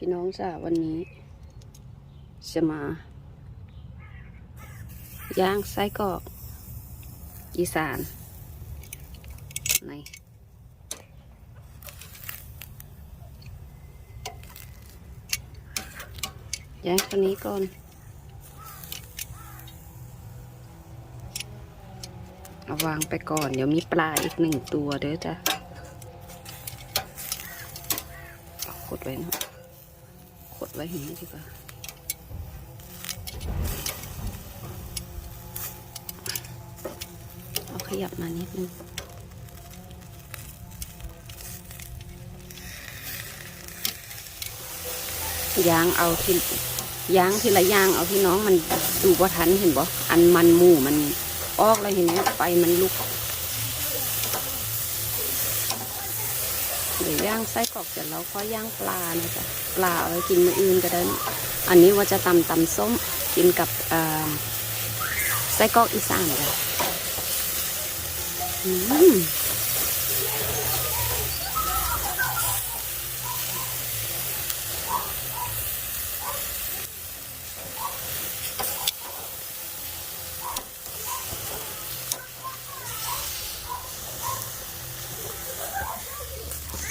พี่น้องจ้าวันนี้ จะมา ย่างไส้กรอกอีสานในย่างตัวนี้ก่อน เอาวางไปก่อน เดี๋ยวมีปลาอีกหนึ่งตัวเด้อจ้ะเอากดไว้นะ กดไว้อย่างนี้ดีกว่าเอาขยับมานิดนึงย่างเอาที่ย่างทีละย่างเอาพี่น้องมันดูว่าทันเห็นบ่อันมันหมูมันออกแล้วเห็นไหมไฟมันลุก เดี๋ยวย่างไส้กรอกเสร็จแล้วก็ย่างปลานะจ๊ะปลาเอาไว้กินมื้ออื่นก็ได้ อันนี้ว่าจะตำตำส้มกินกับไส้กรอกอีสานจ้ะอืม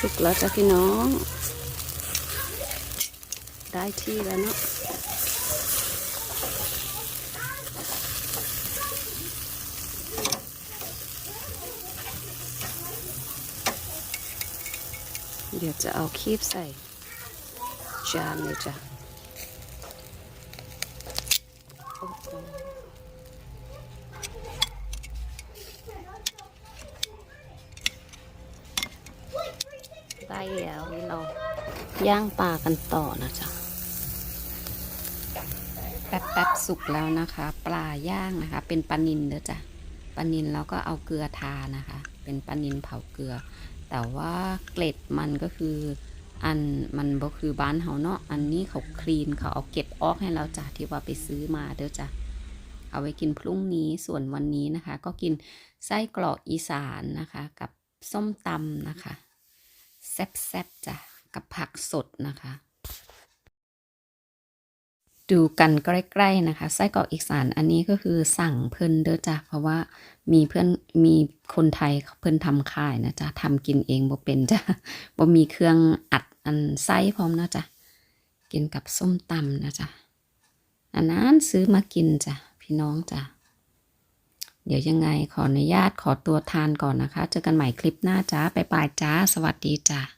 สุกแล้วจ้ะพี่น้อง ได้ที่แล้วเนาะเดี๋ยวจะเอาคีบใส่จานเลยจ้ะโอ้โห ได้แล้วนี่เราย่างปลากันต่อนะจ๊ะแป๊บแป๊บๆสุกแล้วนะคะ ปลาย่างนะคะ เป็นปลานินเด้อจ้ะปลานินแล้วก็เอาเกลือทานะคะ เป็นปลานินเผาเกลือ แต่ว่าเกล็ดมันก็คืออันมันบ่คือบ้านเฮาเนาะอันนี้เขาคลีนเขาเอาเก็บออกให้เราจ้ะที่ว่าไปซื้อมาเด้อจ้ะเอาไว้กินพรุ่งนี้ส่วนวันนี้นะคะ ก็กินไส้กรอกอีสานนะคะ กับส้มตำนะคะ แซ่บๆจ้ะกับผักสดนะคะ ดูกันใกล้ๆนะคะไส้กรอกอีสานอันนี้ก็คือสั่งเพิ่นเด้อจ้ะเพราะว่ามีเพื่อนมีคนไทยเพิ่นทำขายนะจ๊ะทำกินเองบ่เป็นจ้ะบ่มีเครื่องอัดอันไส้พร้อมนะจ๊ะกินกับส้มตำนะจ๊ะอันนั้นซื้อมากินจ้ะพี่น้องจ้ะ เดี๋ยวยังไงขออนุญาตขอตัวทานก่อนนะคะ เจอกันใหม่คลิปหน้าจ้าไปปายจ้า สวัสดีจ้า